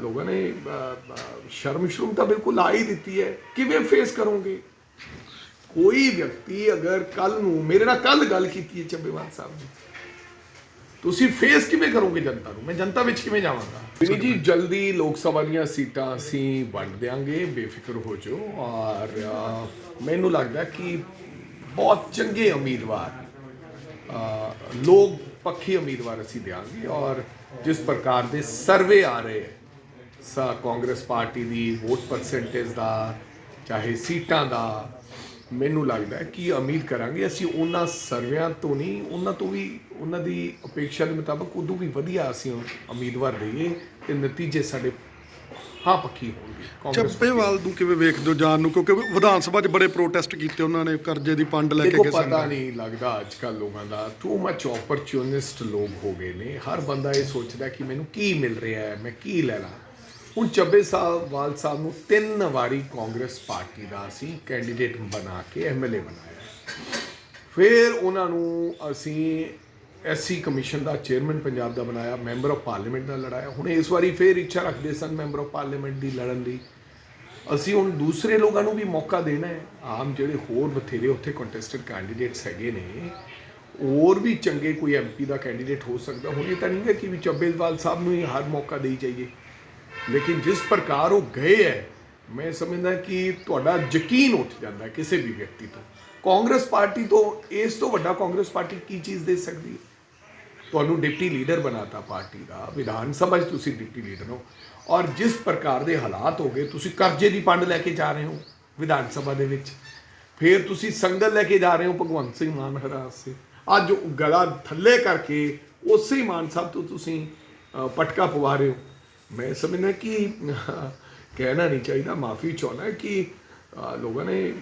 ਲੋਕਾਂ ਨੇ ਸ਼ਰਮ ਸ਼ਰਮ ਤਾਂ ਬਿਲਕੁਲ ਲਾ ਹੀ ਦਿੱਤੀ ਹੈ। ਕਿਵੇਂ ਫੇਸ ਕਰੋਗੇ? ਕੋਈ ਵਿਅਕਤੀ ਅਗਰ ਕੱਲ ਨੂੰ, ਮੇਰੇ ਨਾਲ ਕੱਲ ਗੱਲ ਕੀਤੀ ਹੈ ਚੱਬੇਵਾਲ ਸਾਹਿਬ ਨੇ। ਤੁਸੀਂ ਫੇਸ ਕਿਵੇਂ ਕਰੋਗੇ ਜਨਤਾ ਨੂੰ? ਮੈਂ ਜਨਤਾ ਵਿੱਚ ਕਿਵੇਂ ਜਾਵਾਂਗਾ? ਵੀ ਜੀ, ਜਲਦੀ ਲੋਕ ਸਭਾ ਦੀਆਂ ਸੀਟਾਂ ਅਸੀਂ ਵੰਡ ਦਿਆਂਗੇ, ਬੇਫਿਕਰ ਹੋ ਜਾਓ। ਔਰ ਮੈਨੂੰ ਲੱਗਦਾ ਕਿ ਬਹੁਤ ਚੰਗੇ ਉਮੀਦਵਾਰ ਲੋਕ ਪੱਖੀ ਉਮੀਦਵਾਰ ਅਸੀਂ ਦਿਆਂਗੇ। ਔਰ ਜਿਸ ਪ੍ਰਕਾਰ ਦੇ ਸਰਵੇ ਆ ਰਹੇ ਹੈ ਸਾ ਕਾਂਗਰਸ ਪਾਰਟੀ ਦੀ ਵੋਟ ਪਰਸੈਂਟੇਜ ਦਾ ਚਾਹੇ ਸੀਟਾਂ ਦਾ ਮੈਨੂੰ ਲੱਗਦਾ ਹੈ ਕਿ ਉਮੀਦ ਕਰਾਂਗੇ ਅਸੀਂ ਉਹਨਾਂ ਸਰਵਿਆਂ ਤੋਂ ਨਹੀਂ ਉਹਨਾਂ ਤੋਂ ਵੀ ਉਹਨਾਂ ਦੀ ਅਪੇକ୍ଷା ਦੇ ਮੁਤਾਬਕ ਉਦੋਂ ਵੀ ਵਧੀਆ ਅਸੀਂ ਉਮੀਦਵਾਰ ਦਈਏ ਤੇ ਨਤੀਜੇ ਸਾਡੇ ਹਾਂ ਪੱਖੀ ਹੋਣਗੇ। ਚੱਬੇਵਾਲ ਨੂੰ ਕਿਵੇਂ ਵੇਖਦੇ ਹੋ ਜਾਣ ਨੂੰ? ਕਿਉਂਕਿ ਵਿਧਾਨ ਸਭਾ 'ਚ ਬੜੇ ਪ੍ਰੋਟੈਸਟ ਕੀਤੇ ਉਹਨਾਂ ਨੇ ਕਰਜ਼ੇ ਦੀ ਪੰਡ ਲੈ ਕੇ ਗਏ ਸਨ ਪਤਾ ਨਹੀਂ ਲੱਗਦਾ ਅੱਜ ਕੱਲ ਲੋਕਾਂ ਦਾ ਟੂ ਮੱਚ ਓਪਰਚੁਨਿਸਟ ਲੋਕ ਹੋ ਗਏ ਨੇ। ਹਰ ਬੰਦਾ ਇਹ ਸੋਚਦਾ ਕਿ ਮੈਨੂੰ ਕੀ ਮਿਲ ਰਿਹਾ ਹੈ ਮੈਂ ਕੀ ਲੈਣਾ। ਹੁਣ ਚੱਬੇ ਸਾਹਿਬ ਵਾਲ ਸਾਹਿਬ ਨੂੰ ਤਿੰਨ ਵਾਰੀ ਕਾਂਗਰਸ ਪਾਰਟੀ ਦਾ ਅਸੀਂ ਕੈਂਡੀਡੇਟ ਬਣਾ ਕੇ ਐਮਐਲਏ ਬਣਾਇਆ। ਫਿਰ ਉਹਨਾਂ ਨੂੰ ਅਸੀਂ ਐਸਸੀ ਕਮਿਸ਼ਨ ਦਾ ਚੇਅਰਮੈਨ ਪੰਜਾਬ ਦਾ ਬਣਾਇਆ ਮੈਂਬਰ ਆਫ ਪਾਰਲੀਮੈਂਟ ਦਾ ਲੜਾਇਆ। ਹੁਣ ਇਸ ਵਾਰੀ ਫਿਰ ਇੱਛਾ ਰੱਖਦੇ ਸਨ ਮੈਂਬਰ ਆਫ ਪਾਰਲੀਮੈਂਟ ਦੀ ਲੜਨ ਦੀ। ਅਸੀਂ ਹੁਣ ਦੂਸਰੇ ਲੋਕਾਂ ਨੂੰ ਵੀ ਮੌਕਾ ਦੇਣਾ ਹੈ। ਆਮ ਜਿਹੜੇ ਹੋਰ ਬਥੇਰੇ ਉੱਥੇ ਕੰਟੈਸਟਡ ਕੈਂਡੀਡੇਟਸ ਹੈਗੇ ਨੇ, ਹੋਰ ਵੀ ਚੰਗੇ ਕੋਈ ਐਮਪੀ ਦਾ ਕੈਂਡੀਡੇਟ ਹੋ ਸਕਦਾ। ਹੁਣ ਇਹ ਤਾਂ ਨਹੀਂ ਹੈ ਕਿ ਵੀ ਚੱਬੇਵਾਲ ਸਾਹਿਬ ਨੂੰ ਹੀ ਹਰ ਮੌਕਾ ਦੇਈ ਜਾਈਏ। ਲੇਕਿਨ ਜਿਸ ਪ੍ਰਕਾਰ ਉਹ ਗਏ ਹੈ, ਮੈਂ ਸਮਝਦਾ ਕਿ ਤੁਹਾਡਾ ਯਕੀਨ ਉੱਠ ਜਾਂਦਾ ਕਿਸੇ ਵੀ ਵਿਅਕਤੀ ਤੋਂ। ਕਾਂਗਰਸ ਪਾਰਟੀ ਤੋਂ ਇਸ ਤੋਂ ਵੱਡਾ ਕਾਂਗਰਸ ਪਾਰਟੀ ਕੀ ਚੀਜ਼ ਦੇ ਸਕਦੀ ਹੈ? ਤੁਹਾਨੂੰ ਡਿਪਟੀ ਲੀਡਰ ਬਣਾਤਾ ਪਾਰਟੀ ਦਾ, ਵਿਧਾਨ ਸਭਾ 'ਚ ਤੁਸੀਂ ਡਿਪਟੀ ਲੀਡਰ ਹੋ ਔਰ ਜਿਸ ਪ੍ਰਕਾਰ ਦੇ ਹਾਲਾਤ ਹੋ ਗਏ, ਤੁਸੀਂ ਕਰਜ਼ੇ ਦੀ ਪੰਡ ਲੈ ਕੇ ਜਾ ਰਹੇ ਹੋ ਵਿਧਾਨ ਸਭਾ ਦੇ ਵਿੱਚ। ਫਿਰ ਤੁਸੀਂ ਸੰਗਤ ਲੈ ਕੇ ਜਾ ਰਹੇ ਹੋ ਭਗਵੰਤ ਸਿੰਘ ਮਾਨ ਹਰਾਸ ਸੇ। ਅੱਜ ਉਹ ਗਲਾ ਥੱਲੇ ਕਰਕੇ ਉਸੇ ਮਾਨ ਸਾਹਿਬ ਤੋਂ ਤੁਸੀਂ ਪਟਕਾ ਪਵਾ ਰਹੇ ਹੋ। ਮੈਂ ਸਮਝਣਾ ਕਿ, ਕਹਿਣਾ ਨਹੀਂ ਚਾਹੀਦਾ, ਮਾਫੀ ਚਾਹਣਾ ਕਿ ਲੋਕਾਂ ਨੇ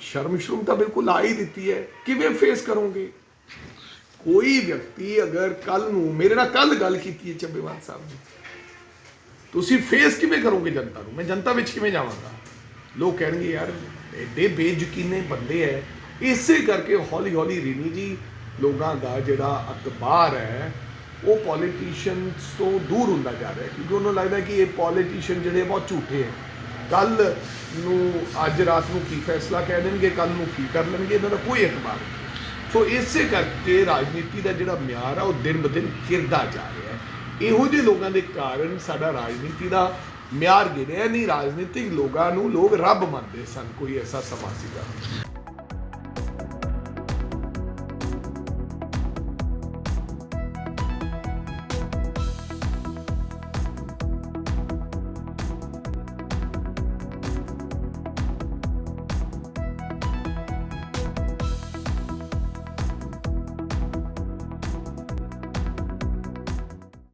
ਸ਼ਰਮ ਸ਼ਰਮ ਤਾਂ ਬਿਲਕੁਲ ਲਾ ਹੀ ਦਿੱਤੀ ਹੈ। ਕਿਵੇਂ ਫੇਸ ਕਰੋਗੇ? ਕੋਈ ਵਿਅਕਤੀ ਅਗਰ ਕੱਲ ਨੂੰ ਮੇਰੇ ਨਾਲ ਕੱਲ ਗੱਲ ਕੀਤੀ ਹੈ ਚੱਬੇਵਾਲ ਸਾਹਿਬ ਨੇ, ਤੁਸੀਂ ਫੇਸ ਕਿਵੇਂ ਕਰੋਗੇ ਜਨਤਾ ਨੂੰ? ਮੈਂ ਜਨਤਾ ਵਿੱਚ ਕਿਵੇਂ ਜਾਵਾਂਗਾ? ਲੋਕ ਕਹਿਣਗੇ, ਯਾਰ, ਐਡੇ ਬੇਯਕੀਨੇ ਬੰਦੇ ਐ। ਇਸੇ ਕਰਕੇ ਹੌਲੀ ਹੌਲੀ ਰੀਨੀ ਜੀ, ਲੋਕਾਂ ਦਾ ਜਿਹੜਾ ਅਖਬਾਰ ਹੈ ਉਹ ਪੋਲੀਟੀਸ਼ੀਅਨਸ ਤੋਂ ਦੂਰ ਹੁੰਦਾ ਜਾ ਰਿਹਾ ਕਿਉਂਕਿ ਉਹਨੂੰ ਲੱਗਦਾ ਕਿ ਇਹ ਪੋਲੀਟੀਸ਼ੀਅਨ ਜਿਹੜੇ ਬਹੁਤ ਝੂਠੇ ਹੈ। ਕੱਲ ਨੂੰ, ਅੱਜ ਰਾਤ ਨੂੰ ਕੀ ਫੈਸਲਾ ਕਹਿ ਦੇਣਗੇ, ਕੱਲ ਨੂੰ ਕੀ ਕਰ ਲੈਣਗੇ, ਇਹਨਾਂ ਦਾ ਕੋਈ ਇਤਬਾਰ ਨਹੀਂ। ਸੋ ਇਸੇ ਕਰਕੇ ਰਾਜਨੀਤੀ ਦਾ ਜਿਹੜਾ ਮਿਆਰ ਆ, ਉਹ ਦਿਨ ਬ ਦਿਨ ਗਿਰਦਾ ਜਾ ਰਿਹਾ ਹੈ। ਇਹੋ ਜਿਹੇ ਲੋਕਾਂ ਦੇ ਕਾਰਨ ਸਾਡਾ ਰਾਜਨੀਤੀ ਦਾ ਮਿਆਰ ਗਿਰਿਆ ਨਹੀਂ, ਰਾਜਨੀਤਿਕ ਲੋਕਾਂ ਨੂੰ ਲੋਕ ਰੱਬ ਮੰਨਦੇ ਸਨ, ਕੋਈ ਐਸਾ ਸਮਾਂ ਸੀਗਾ।